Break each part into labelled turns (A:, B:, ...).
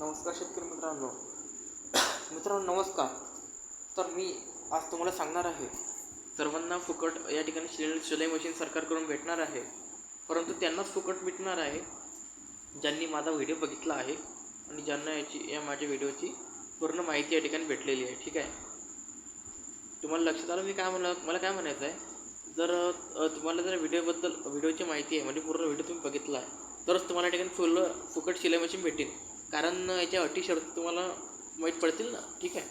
A: नमस्कार शेतकरी मित्रांनो. मित्रांनो नमस्कार. तर मी आज तुम्हाला सांगणार आहे सर्वांना फुकट या ठिकाणी शिलाई शिलाई मशीन सरकारकडून भेटणार आहे. परंतु त्यांनाच फुकट भेटणार आहे ज्यांनी माझा व्हिडिओ बघितला आहे आणि ज्यांना याची या माझ्या व्हिडिओची पूर्ण माहिती या ठिकाणी भेटलेली आहे ठीक आहे? तुम्हाला लक्षात आलं मी काय म्हणलं मला काय म्हणायचं आहे? जर तुम्हाला जर व्हिडिओबद्दल व्हिडिओची माहिती आहे म्हणजे पूर्ण व्हिडिओ तुम्ही बघितला आहे तरच तुम्हाला या ठिकाणी फुल फुकट शिलाई मशीन भेटेल. कारण याच्या अटी शर्त तुम्हाला माहीत पडतील ना? ठीक आहे?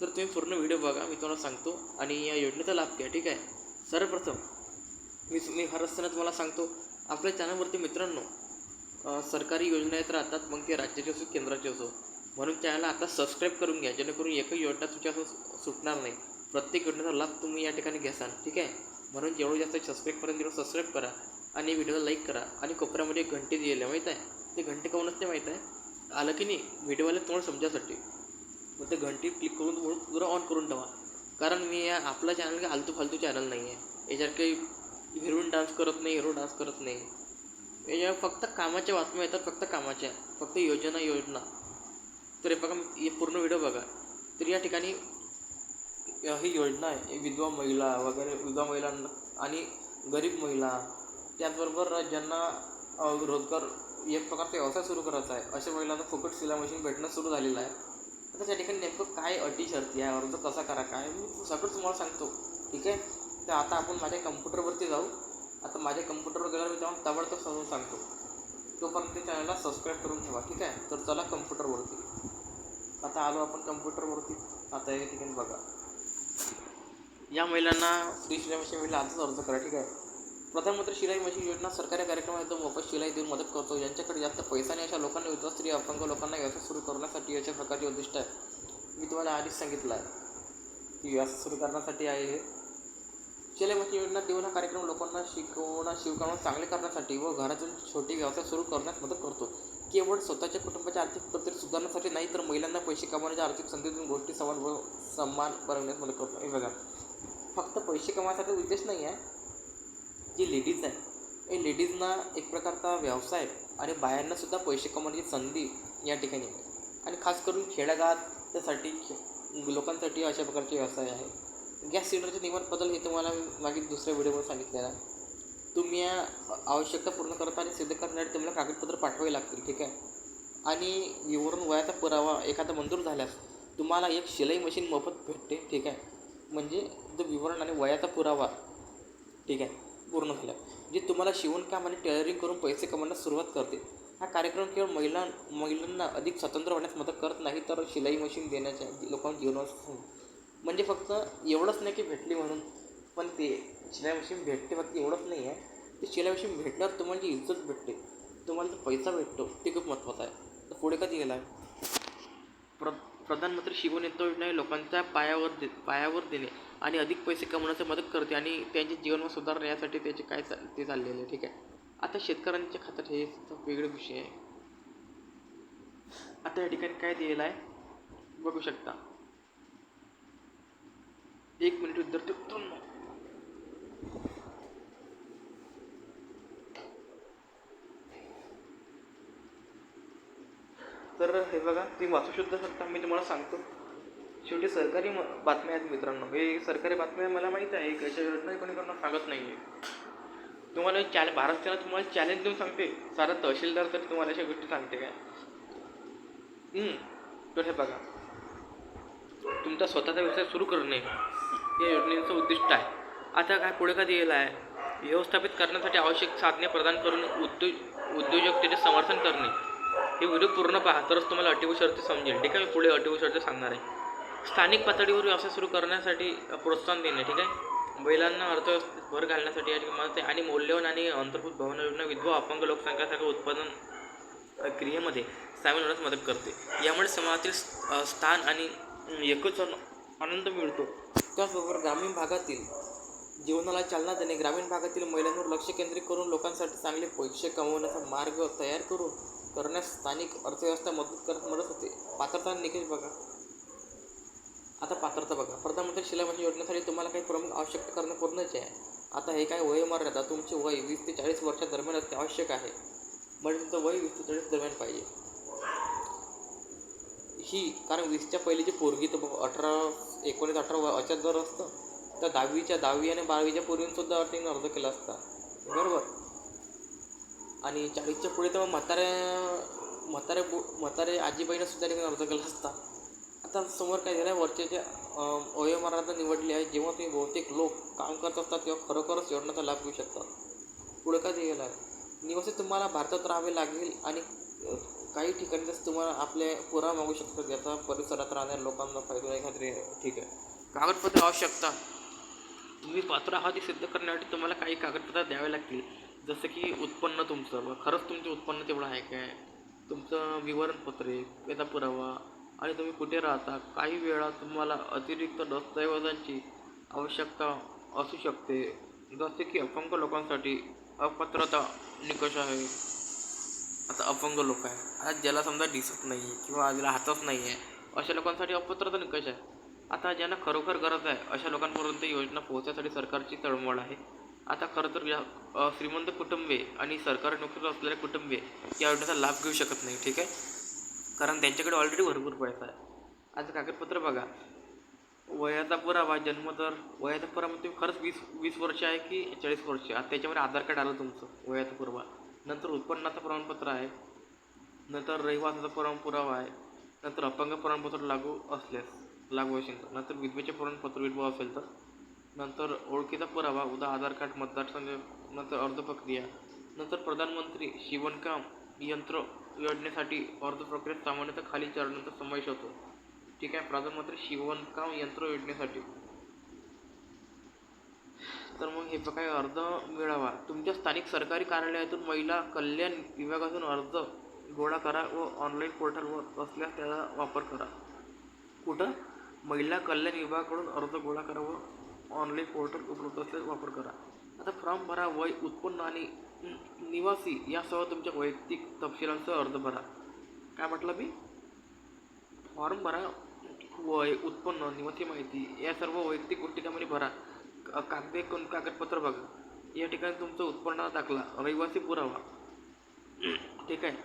A: तर तुम्ही पूर्ण व्हिडिओ बघा मी तुम्हाला सांगतो आणि या योजनेचा लाभ घ्या ठीक आहे? सर्वप्रथम मी मी हर असताना तुम्हाला सांगतो आपल्या चॅनलवरती मित्रांनो सरकारी योजना येत राहतात मग ते राज्याची असो केंद्राची असो. म्हणून चॅनलला आता सबस्क्राईब करून घ्या जेणेकरून एकही योजना तुमच्या असं सुटणार नाही. प्रत्येक योजनेचा लाभ तुम्ही या ठिकाणी घ्याल ठीक आहे? म्हणून जेवढं जास्त सबस्क्राईब तेवढं सबस्क्राईब करा आणि व्हिडिओला लाईक करा. आणि कोपऱ्यामध्ये घंटे दिलेले माहीत आहे? ते घंटे काऊन ते माहीत आहे? आलं की नाही व्हिडिओवाले तुम्हाला समजायसाठी मग ते घंटी क्लिक करून तुम्ही पुरं ऑन करून ठेवा. कारण मी या आपला चॅनल काही आलतू फालतू चॅनल नाही आहे याच्यावर काही हिरोईन डान्स करत नाही हिरो डान्स करत नाही. याच्यावर फक्त कामाच्या बातम्या येतात फक्त कामाच्या. फक्त योजना योजना. तर हे बघा हे पूर्ण व्हिडिओ बघा. तर या ठिकाणी ही योजना आहे. विधवा महिला वगैरे विधवा महिलांना आणि गरीब महिला. त्याचबरोबर ज्यांना रोजगार एक प्रकारचा व्यवसाय सुरू करायचा आहे. अशा महिलांना फुकट शिलाई मशीन भेटणं सुरू झालेलं आहे. आता त्या ठिकाणी नेमकं काय अटी शर्ती आहे? अर्ज कसा करा काय? मी सगळं तुम्हाला सांगतो. ठीक आहे? तर आता आपण माझ्या कम्प्युटरवरती जाऊ. आता माझ्या कम्प्युटरवर गेल्यावर मी तेव्हा ताबडतोब समजून सांगतो. तोपर्यंत चॅनलला सबस्क्राईब करून ठेवा. ठीक आहे? तर चला कम्प्युटरवरती. आता आलो आपण कम्प्युटरवरती. आता या ठिकाणी बघा. या महिलांना फ्री शिलाई मशीन मिळेल आताच अर्ज करा. ठीक आहे? प्रधानमंत्री शिलाई मशीन योजना सरकारी कार्यक्रम मोफत शिलाई देऊन मदत करतो. यांच्याकडे जास्त पैसा नाही अशा लोकांना विधवा स्त्री अपंग लोकांना व्यवसाय सुरू करण्यासाठी अशा प्रकारचे उद्दिष्ट आहे. मी तुम्हाला आधीच सांगितलं आहे की व्यवसाय सुरू करण्यासाठी आहे हे. शिलाई मशीन योजना देऊन हा कार्यक्रम लोकांना शिकवणं शिवकाम चांगले करण्यासाठी व घरातून छोटे व्यवसाय सुरू करण्यास मदत करतो. केवळ स्वतःच्या कुटुंबाच्या आर्थिक परिस्थिती सुधारण्यासाठी नाही तर महिलांना पैसे कमवण्याच्या आर्थिक संधीतून गोष्टी समान व सन्मान बनवण्यास मदत करतो. हे बघा. फक्त पैसे कमवायचा उद्देश नाही आहे. जी लेडीज आहे हे लेडीजना एक प्रकारचा व्यवसाय आणि बायांनासुद्धा पैसे कमवण्याची संधी या ठिकाणी आणि खास करून खेड्यागावात त्यासाठी खे- लोकांसाठी अशा प्रकारचे व्यवसाय आहे. गॅस सिलेंडरच्या नियमांबद्दल हे तुम्हाला मागे मागील दुसऱ्या व्हिडिओमध्ये सांगितलेलं आहे. तुम्ही या आवश्यकता पूर्ण करता आणि सिद्ध करण्यासाठी तुम्हाला कागदपत्र पाठवावे लागतील ठीक आहे? आणि विवरण वयाचा पुरावा एखादा मंजूर झाल्यास तुम्हाला एक शिलाई मशीन मोफत भेटते ठीक आहे? म्हणजे जो विवरण आणि वयाचा पुरावा ठीक आहे? पूर्ण झाल्या. जे तुम्हाला शिवणकाम आणि टेलरिंग करून पैसे कमवण्यास सुरुवात करते. हा कार्यक्रम केवळ महिला महिलांना अधिक स्वतंत्र होण्यास मदत करत नाही तर शिलाई मशीन देण्याच्या लोकांना जीवनावर म्हणजे फक्त एवढंच नाही की भेटली म्हणून पण ते शिलाई मशीन भेटते फक्त एवढंच नाही आहे. ते शिलाई मशीन भेटल्यावर तुम्हाला जी इज्जत भेटते तुम्हाला जो पैसा भेटतो ते खूप महत्त्वाचं आहे. तर पुढे कधी गेला प्र प्रधानमंत्री शिवनेतो योजना हे लोकांच्या पायावर दे पायावर देणे आणि अधिक पैसे कमवण्यास मदत करते आणि त्यांचे जीवन सुधारण्यासाठी त्याचे काय चाल ते चाललेले आहे. ठीक आहे. आता शेतकऱ्यांच्या खात्यात हे वेगळे विषय आहे. आता या ठिकाणी काय दिलेलं आहे? बघू शकता. एक मिनिट विद्यार्थी तर हे बघा ती वाचू सुद्धा शकता मी तुम्हाला सांगतो. शेवटी सरकारी म बातम्या आहेत मित्रांनो. हे सरकारी बातम्या मला माहीत आहे की अशा योजना कोणी सांगत नाही आहे तुम्हाला चॅल भारत सेना तुम्हाला चॅलेंज देऊन सांगते. सारा तहसीलदार तरी तुम्हाला अशा गोष्टी सांगते काय? तर हे बघा. तुमचा स्वतःचा व्यवसाय सुरू करणे या योजनेचं उद्दिष्ट आहे. आता काय पुढे का दिलेलं आहे? व्यवस्थापित करण्यासाठी आवश्यक साधने प्रदान करून उद्योग उद्योजकतेचे समर्थन करणे. हे व्हिडिओ पूर्ण पहा तरच तुम्हाला अटी व शर्ती समजेल. ठीक आहे मी पुढे अटी व शर्ती सांगणार आहे. स्थानिक पातळीवर व्यवसाय सुरू करण्यासाठी प्रोत्साहन देणे ठीक आहे? महिलांना अर्थव्यवस्थेत भर घालण्यासाठी या ठिकाणी मदत आणि मौल्यवान आणि अंतर्भूत भवन योजना विधवा अपंग लोकसंख्यासारख्या उत्पादन क्रियेमध्ये सामील होण्यास मदत करते. यामुळे समाजातील स्थान आणि एकच आनंद मिळतो. त्याचबरोबर ग्रामीण भागातील जीवनाला चालना देणे ग्रामीण भागातील महिलांवर लक्ष केंद्रित करून लोकांसाठी चांगले पैसे कमवण्याचा मार्ग तयार करून करण्यास स्थानिक अर्थव्यवस्था मदत करत मदत होते. पात्रता निकष बघा. आता पात्रता बघा. प्रधानमंत्री शिलाभाषा योजनेसाठी तुम्हाला काही प्रमुख आवश्यकता करणं पूर्णच आहे. आता हे काय वयोमर्यादा तुमचे वय वीस ते चाळीस वर्षा दरम्यान असणे आवश्यक आहे. म्हणजे तुमचं वय वीस ते चाळीस दरम्यान पाहिजे. ही कारण वीसच्या पहिलीची पोरगी तर अठरा एकोणीस अठरा वर्षात जर असतं तर दहावीच्या दहावी आणि बारावीच्या पूर्वीसुद्धा अर्थिंग अर्ज केला असता. बरोबर? आणि चाळीसच्या पुढे तर मग म्हाताऱ्या म्हातारे बो म्हातारे आजीबाईनं सुद्धा त्यांनी अर्ज केला असता आता समोर काय झालं वरच्या वयोमानात निवडले आहे जेव्हा तुम्ही बहुतेक लोक काम करत असतात तेव्हा खरोखरच योजनाचा लाभ घेऊ शकतात पुढे काय गेला आहे? निवासी तुम्हाला भारतात राहावे लागेल आणि काही ठिकाणी तसं तुम्हाला आपले पुरा मागू शकतात ज्याचा परिसरात राहणाऱ्या लोकांना फायदा आहे खात्री ठीक आहे. कागदपत्रे आवश्यकता तुम्ही पात्र आहात हे सिद्ध करण्यासाठी तुम्हाला काही कागदपत्र द्यावे लागतील. जसं की उत्पन्न तुमचं खरंच तुमचे उत्पन्न तेवढं आहे काय? तुमचं विवरणपत्रे याचा पुरावा आणि तुम्ही कुठे राहता काही वेळा तुम्हाला अतिरिक्त दस्तऐवजांची आवश्यकता असू शकते. जसे की अपंग लोकांसाठी अपात्रता निकष आहे. आता अपंग लोक आहे. आता ज्याला समजा दिसत नाही किंवा ज्याला हातच नाही आहे अशा लोकांसाठी अपात्रता निकष आहे. आता ज्यांना खरोखर गरज आहे अशा लोकांपर्यंत योजना पोहोचण्यासाठी सरकारची तळमळ आहे. आता खरं तर या श्रीमंत कुटुंबे आणि सरकारी नोकरीत असलेले कुटुंबे या योजनेचा लाभ घेऊ शकत नाही ठीक आहे? कारण त्यांच्याकडे ऑलरेडी भरपूर पैसा आहे. आता कागदपत्र बघा. वयाचा पुरावा जन्मदर वयाचा पुरावा तुम्ही खरंच वीस वीस वर्ष आहे की चाळीस वर्ष? आता त्याच्यामध्ये आधार कार्ड आलं तुमचं वयाचा पुरावा. नंतर उत्पन्नाचं प्रमाणपत्र आहे. नंतर रहिवासाचा पुरावा पुरावा आहे. नंतर अपंग प्रमाणपत्र लागू असल्यास लागू असेल तर. नंतर विधवेचे प्रमाणपत्र विधवा असेल तर. नंतर ओळखीचा पुरावा उदा आधार कार्ड मतदारसंघ नंतर अर्ज प्रक्रिया नंतर प्रधानमंत्री शिवणकाम यंत्र योजनेसाठी अर्ज प्रक्रियेत सामान्यतः खाली चरणांचा समावेश होतो. ठीक आहे प्रधानमंत्री शिवणकाम यंत्र योजनेसाठी. तर मग हे प्रकारे अर्ज मिळावा. तुमच्या स्थानिक सरकारी कार्यालयातून महिला कल्याण विभागातून अर्ज गोळा करा व ऑनलाईन पोर्टलवर असल्यास त्याचा वापर करा. कुठं? महिला कल्याण विभागाकडून अर्ज गोळा करा व ऑनलाईन पोर्टल उपलब्ध असल्यास वापर करा. आता फॉर्म भरा वय उत्पन्न आणि निवासी यासह तुमच्या वैयक्तिक तपशिलांसह अर्ज भरा. काय म्हटलं मी? फॉर्म भरा वय उत्पन्न निवासी माहिती या सर्व वैयक्तिक गोष्टी त्यामध्ये भरा. का- कागदे कोण कागदपत्र बघा. या ठिकाणी तुमचं उत्पन्न दाखला. रहिवासी पुरावा. ठीक आहे?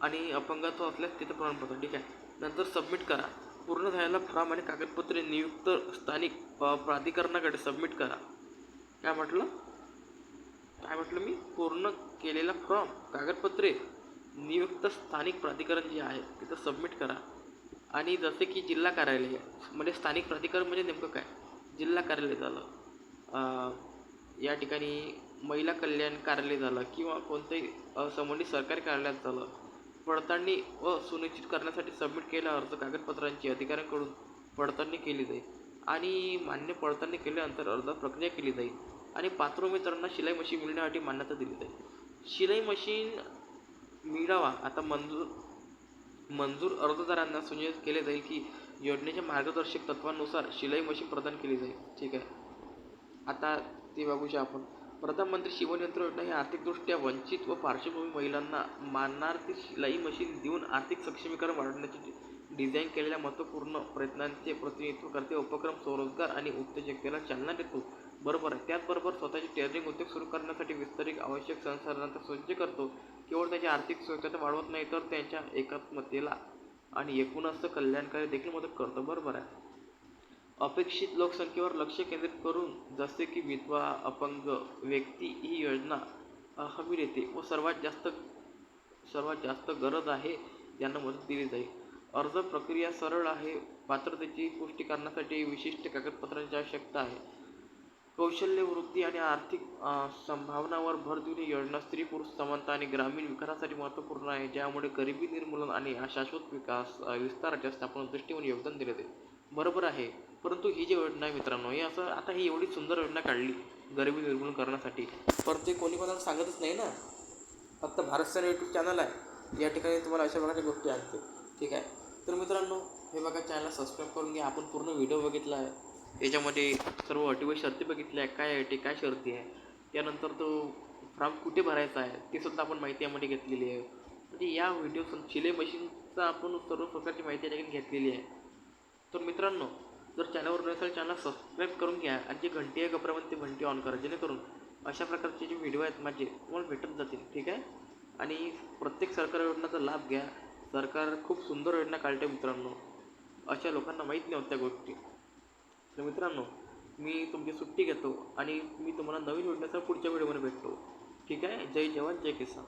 A: आणि अपंगत्व असल्यास तिथं प्रमाणपत्र. ठीक आहे? नंतर सबमिट करा. पूर्ण झालेला फॉर्म आणि कागदपत्रे नियुक्त स्थानिक प्राधिकरणाकडे सबमिट करा. काय म्हटलं? काय म्हटलं मी? पूर्ण केलेला फॉर्म कागदपत्रे नियुक्त स्थानिक प्राधिकरण जे आहे तिथं सबमिट करा. आणि जसे की जिल्हा कार्यालय म्हणजे स्थानिक प्राधिकरण म्हणजे नेमकं काय? जिल्हा कार्यालय झालं या ठिकाणी महिला कल्याण कार्यालय झालं किंवा कोणतंही संबंधित सरकारी कार्यालयात झालं. पडताळणी व सुनिश्चित करण्यासाठी सबमिट केलेल्या अर्ज कागदपत्रांची अधिकाऱ्यांकडून पडताळणी केली जाईल आणि मान्य पडताळणी केल्यानंतर अर्ज प्रक्रिया केली जाईल आणि पात्र उमेदवारांना शिलाई मशीन मिळण्यासाठी मान्यता दिली जाईल. शिलाई मशीन मिळावा. आता मंजूर मंजूर अर्जदारांना सुनिश्चित केले जाईल की योजनेच्या मार्गदर्शक तत्वांनुसार शिलाई मशीन प्रदान केली जाईल. ठीक आहे. आता ते बघूया आपण. प्रधानमंत्री शिवनयंत्र योजना ही आर्थिकदृष्ट्या वंचित व पार्श्वभूमी महिलांना मानार्थी शिलाई मशीन देऊन आर्थिक सक्षमीकरण वाढवण्याची डिझाईन केलेल्या महत्त्वपूर्ण प्रयत्नांचे प्रतिनिधित्व करते. उपक्रम स्वरोजगार आणि उद्योजकतेला चालना देतो. बरोबर आहे. त्याचबरोबर स्वतःचे टेलरिंग उद्योग सुरू करण्यासाठी विस्तारित आवश्यक संसाधनांचा सज्ज करतो. केवळ त्याची आर्थिक सुरक्षता वाढवत नाही तर त्यांच्या एकात्मतेला आणि एकूणच कल्याणकारी देखील मदत करतो. बरोबर आहे. अपेक्षित लोकसंख्येवर लक्ष केंद्रित करून जसे की विधवा अपंग व्यक्ती ही योजना हवी हमी देते व सर्वात जास्त सर्वात जास्त गरज आहे यांना मदत दिली जाईल. अर्ज प्रक्रिया सरळ आहे पात्रतेची पुष्टी करण्यासाठी विशिष्ट कागदपत्रांची आवश्यकता आहे. कौशल्य वृत्ती आणि आर्थिक संभावनावर भर देऊन ही योजना स्त्री पुरुष समानता आणि ग्रामीण विकासासाठी महत्त्वपूर्ण आहे ज्यामुळे गरिबी निर्मूलन आणि शाश्वत विकास विस्ताराच्या स्थापना दृष्टीने योगदान दिले जाईल. बरोबर आहे. परंतु ही जी योजना आहे मित्रांनो ही असं आता ही एवढी सुंदर योजना काढली गरिबी निर्मूलन करण्यासाठी. पण ते कोणी कोणाला सांगतच नाही ना. फक्त भारत सर यूट्यूब चॅनल आहे. या ठिकाणी तुम्हाला अशा प्रकारच्या गोष्टी आणते ठीक आहे? तर मित्रांनो हे बघा चॅनल सबस्क्राईब करून घ्या. आपण पूर्ण व्हिडिओ बघितला आहे. याच्यामध्ये सर्व अटी व शर्ती बघितल्या आहे काय अटी काय शर्ती आहे? त्यानंतर तो फॉर्म कुठे भरायचा आहे? ते सुद्धा आपण माहिती यामध्ये घेतलेली आहे. म्हणजे या व्हिडिओ शिलाई मशीनचा आपण सर्व प्रकारची माहिती या ठिकाणी घेतलेली आहे. तर मित्रांनो जर चॅनलवर नसेल चॅनल सबस्क्राईब करून घ्या आणि जी घंटी आहे कपड्यामध्ये ती घंटी ऑन करा. जेणेकरून अशा प्रकारचे जे व्हिडिओ आहेत माझे तुम्हाला भेटत जातील ठीक आहे? आणि प्रत्येक सरकारी योजनाचा लाभ घ्या. सरकार खूप सुंदर योजना काढते मित्रांनो. अशा लोकांना माहीत नाही गोष्टी. तर मित्रांनो मी तुमची सुट्टी घेतो आणि मी तुम्हाला नवीन योजनेचा पुढच्या व्हिडिओमध्ये भेटतो. ठीक आहे? जय जवान जय किसान.